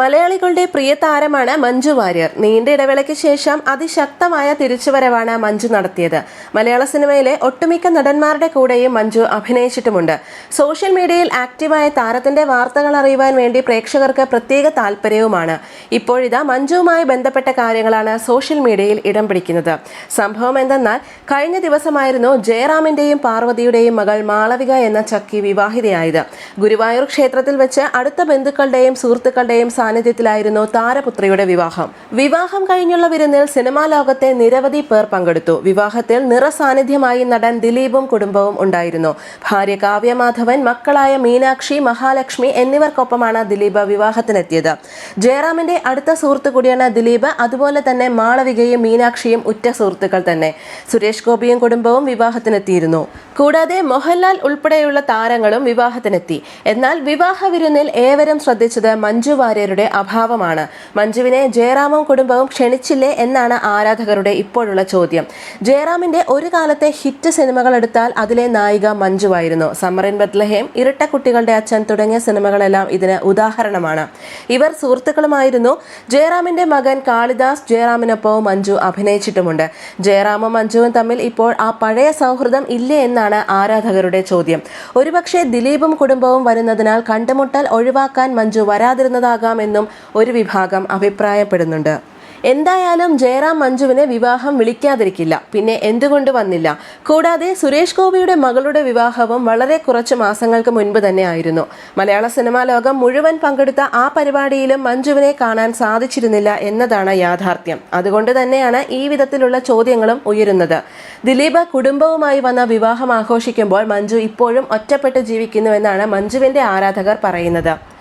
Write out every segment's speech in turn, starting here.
മലയാളികളുടെ പ്രിയ താരമാണ് മഞ്ജു വാര്യർ. നീണ്ട ഇടവേളയ്ക്ക് ശേഷം അതിശക്തമായ തിരിച്ചുവരവാണ് മഞ്ജു നടത്തിയത്. മലയാള സിനിമയിലെ ഒട്ടുമിക്ക നടന്മാരുടെ കൂടെയും മഞ്ജു അഭിനയിച്ചിട്ടുമുണ്ട്. സോഷ്യൽ മീഡിയയിൽ ആക്റ്റീവായ താരത്തിന്റെ വാർത്തകൾ അറിയുവാൻ വേണ്ടി പ്രേക്ഷകർക്ക് പ്രത്യേക താല്പര്യവുമാണ്. ഇപ്പോഴിതാ മഞ്ജുവുമായി ബന്ധപ്പെട്ട കാര്യങ്ങളാണ് സോഷ്യൽ മീഡിയയിൽ ഇടം പിടിക്കുന്നത്. സംഭവം എന്തെന്നാൽ കഴിഞ്ഞ ദിവസമായിരുന്നു ജയറാമിന്റെയും പാർവതിയുടെയും മകൾ മാളവിക എന്ന ചക്കി വിവാഹിതയായത്. ഗുരുവായൂർ ക്ഷേത്രത്തിൽ വെച്ച് അടുത്ത ബന്ധുക്കളുടെയും സുഹൃത്തുക്കളുടെയും സാന്നിധ്യത്തിലായിരുന്നു താരപുത്രിയുടെ വിവാഹം. വിവാഹം കഴിഞ്ഞുള്ള വിരുന്നിൽ സിനിമാ ലോകത്തെ നിരവധി പേർ പങ്കെടുത്തു. വിവാഹത്തിൽ നിറസാന്നിധ്യമായി നടൻ ദിലീപും കുടുംബവും ഉണ്ടായിരുന്നു. ഭാര്യ കാവ്യമാധവൻ മക്കളായ മീനാക്ഷി മഹാലക്ഷ്മി എന്നിവർക്കൊപ്പമാണ് ദിലീപ് വിവാഹത്തിനെത്തിയത്. ജയറാമിന്റെ അടുത്ത സുഹൃത്ത് കൂടിയാണ് ദിലീപ്. അതുപോലെ തന്നെ മാളവികയും മീനാക്ഷിയും ഉറ്റ സുഹൃത്തുക്കൾ തന്നെ. സുരേഷ് ഗോപിയും കുടുംബവും വിവാഹത്തിനെത്തിയിരുന്നു. കൂടാതെ മോഹൻലാൽ ഉൾപ്പെടെയുള്ള താരങ്ങളും വിവാഹത്തിനെത്തി. എന്നാൽ വിവാഹ വിരുന്നിൽ ഏവരും ശ്രദ്ധിച്ചത് മഞ്ജു വാര്യരുടെ അഭാവമാണ്. മഞ്ജുവിനെ ജയറാമും കുടുംബവും ക്ഷണിച്ചില്ലേ എന്നാണ് ആരാധകരുടെ ഇപ്പോഴുള്ള ചോദ്യം. ജയറാമിന്റെ ഒരു കാലത്തെ ഹിറ്റ് സിനിമകൾ എടുത്താൽ അതിലെ നായിക മഞ്ജുവായിരുന്നു സമ്മറിൻ ബത്ലഹേം ഇരട്ട കുട്ടികളുടെ അച്ഛൻ തുടങ്ങിയ സിനിമകളെല്ലാം ഇതിന് ഉദാഹരണമാണ്. ഇവർ സുഹൃത്തുക്കളുമായിരുന്നു. ജയറാമിന്റെ മകൻ കാളിദാസ് ജയറാമിനൊപ്പവും മഞ്ജു അഭിനയിച്ചിട്ടുമുണ്ട്. ജയറാമും മഞ്ജുവും തമ്മിൽ ഇപ്പോൾ ആ പഴയ സൗഹൃദം ഇല്ലേ എന്നാണ് ആരാധകരുടെ ചോദ്യം. ഒരുപക്ഷെ ദിലീപും കുടുംബവും വരുന്നതിനാൽ കണ്ടുമുട്ടൽ ഒഴിവാക്കാൻ മഞ്ജു വരാതിരുന്നതാകാമെന്നും ഒരു വിഭാഗം അഭിപ്രായപ്പെടുന്നുണ്ട്. എന്തായാലും ജയറാം മഞ്ജുവിനെ വിവാഹം വിളിക്കാതിരിക്കില്ല. പിന്നെ എന്തുകൊണ്ട് വന്നില്ല? കൂടാതെ സുരേഷ് ഗോപിയുടെ മകളുടെ വിവാഹവും വളരെ കുറച്ച് മാസങ്ങൾക്ക് മുൻപ് തന്നെ ആയിരുന്നു. മലയാള സിനിമാ ലോകം മുഴുവൻ പങ്കെടുത്ത ആ പരിപാടിയിലും മഞ്ജുവിനെ കാണാൻ സാധിച്ചിരുന്നില്ല എന്നതാണ് യാഥാർത്ഥ്യം. അതുകൊണ്ട് തന്നെയാണ് ഈ വിധത്തിലുള്ള ചോദ്യങ്ങളും ഉയരുന്നത്. ദിലീപ് കുടുംബവുമായി വന്ന വിവാഹം ആഘോഷിക്കുമ്പോൾ മഞ്ജു ഇപ്പോഴും ഒറ്റപ്പെട്ട് ജീവിക്കുന്നുവെന്നാണ് മഞ്ജുവിന്റെ ആരാധകർ പറയുന്നത്.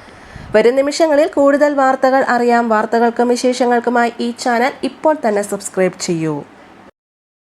വരും നിമിഷങ്ങളിൽ കൂടുതൽ വാർത്തകൾ അറിയാം. വാർത്തകൾക്കും വിശേഷങ്ങൾക്കുമായി ഈ ചാനൽ ഇപ്പോൾ തന്നെ സബ്സ്ക്രൈബ് ചെയ്യൂ.